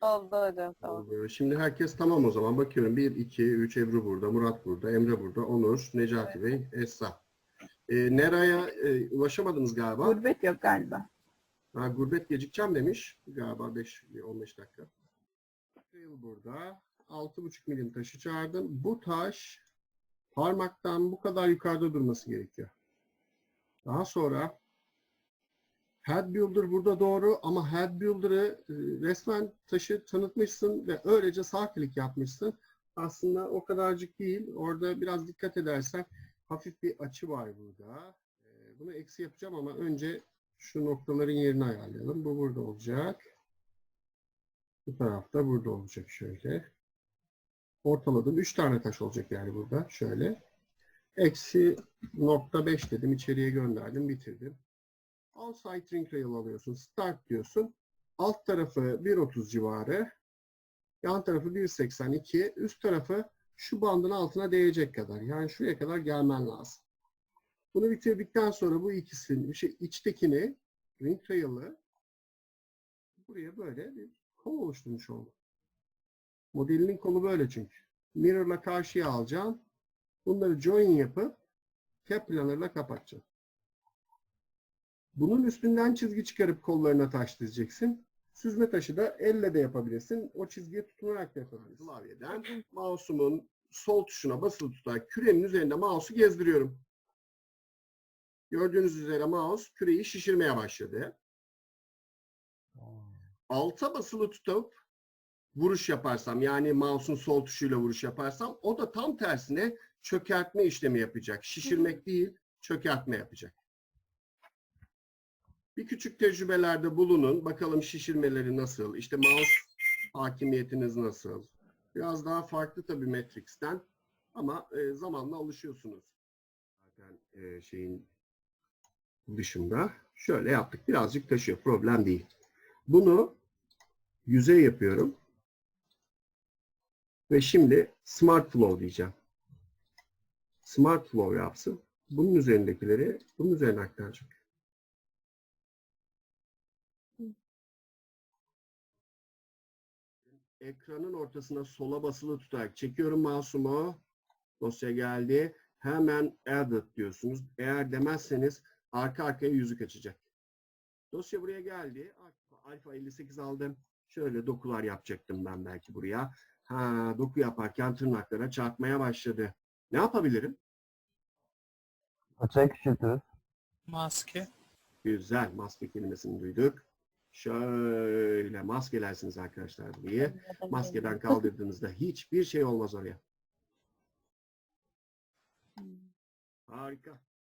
Oldu hocam tamam. Oldu. Şimdi herkes tamam o zaman. Bakıyorum. 1, 2, 3 Ebru burada, Murat burada, Emre burada, Onur, Necati Bey, Esra. Ee, Nera'ya e, ulaşamadınız galiba. Gurbet yok galiba. Ha, gurbet gecikeceğim demiş. Galiba 5 15 dakika. Trail burada. 6,5 milim taşı çağırdım. Bu taş parmaktan bu kadar yukarıda durması gerekiyor. Daha sonra Head Builder burada doğru ama Head Builder'ı e, resmen taşı tanıtmışsın ve öylece sağ klik yapmışsın. Aslında o kadarcık değil. Orada biraz dikkat edersen hafif bir açı var burada. E, Bunu eksi yapacağım ama önce şu noktaların yerini ayarlayalım. Bu burada olacak. Bu tarafta burada olacak şöyle. Ortaladım. 3 tane taş olacak yani burada. Şöyle. Eksi nokta 5 dedim. içeriye gönderdim. Bitirdim. Outside ring rail alıyorsun. Start diyorsun. Alt tarafı 1.30 civarı. Yan tarafı 1.82. Üst tarafı şu bandın altına değecek kadar. Yani şuraya kadar gelmen lazım. Bunu bitirdikten sonra bu ikisini, şey, içtekini, ring trail'ı buraya böyle bir kol oluşturmuş oldu. Modelinin kolu böyle çünkü. Mirror'la karşıya alacaksın. Bunları join yapıp cap planner'la kapatacaksın. Bunun üstünden çizgi çıkarıp kollarına taş dizeceksin. Süzme taşı da elle de yapabilirsin. O çizgiye tutunarak da yapabilirsin. Klavyeden mouse'umun sol tuşuna basılı tutarak kürenin üzerinde mouse'u gezdiriyorum. Gördüğünüz üzere mouse küreyi şişirmeye başladı. Alta basılı tutup vuruş yaparsam yani mouse'un sol tuşuyla vuruş yaparsam o da tam tersine çökertme işlemi yapacak. Şişirmek değil, çökertme yapacak. Bir küçük tecrübelerde bulunun. Bakalım şişirmeleri nasıl? İşte mouse hakimiyetiniz nasıl? Biraz daha farklı tabii Matrix'ten ama e, zamanla alışıyorsunuz. Zaten e, şeyin dışında şöyle yaptık. Birazcık taşıyor. Problem değil. Bunu yüzey yapıyorum. Ve şimdi Smart Flow diyeceğim. Smart Flow yapsın. Bunun üzerindekileri bunun üzerine aktaracak. Ekranın ortasına sola basılı tutarak çekiyorum mouse'umu. Dosya geldi. Hemen edit diyorsunuz. Eğer demezseniz arka arkaya yüzük açacak. Dosya buraya geldi. Alfa 58 aldım. Şöyle dokular yapacaktım ben belki buraya. Ha, doku yaparken tırnaklara çarpmaya başladı. Ne yapabilirim? Açığa küçültürüz. Maske. Güzel. Maske kelimesini duyduk. Şöyle maskelersiniz arkadaşlar burayı. Maskeden kaldırdığınızda hiçbir şey olmaz oraya. Harika.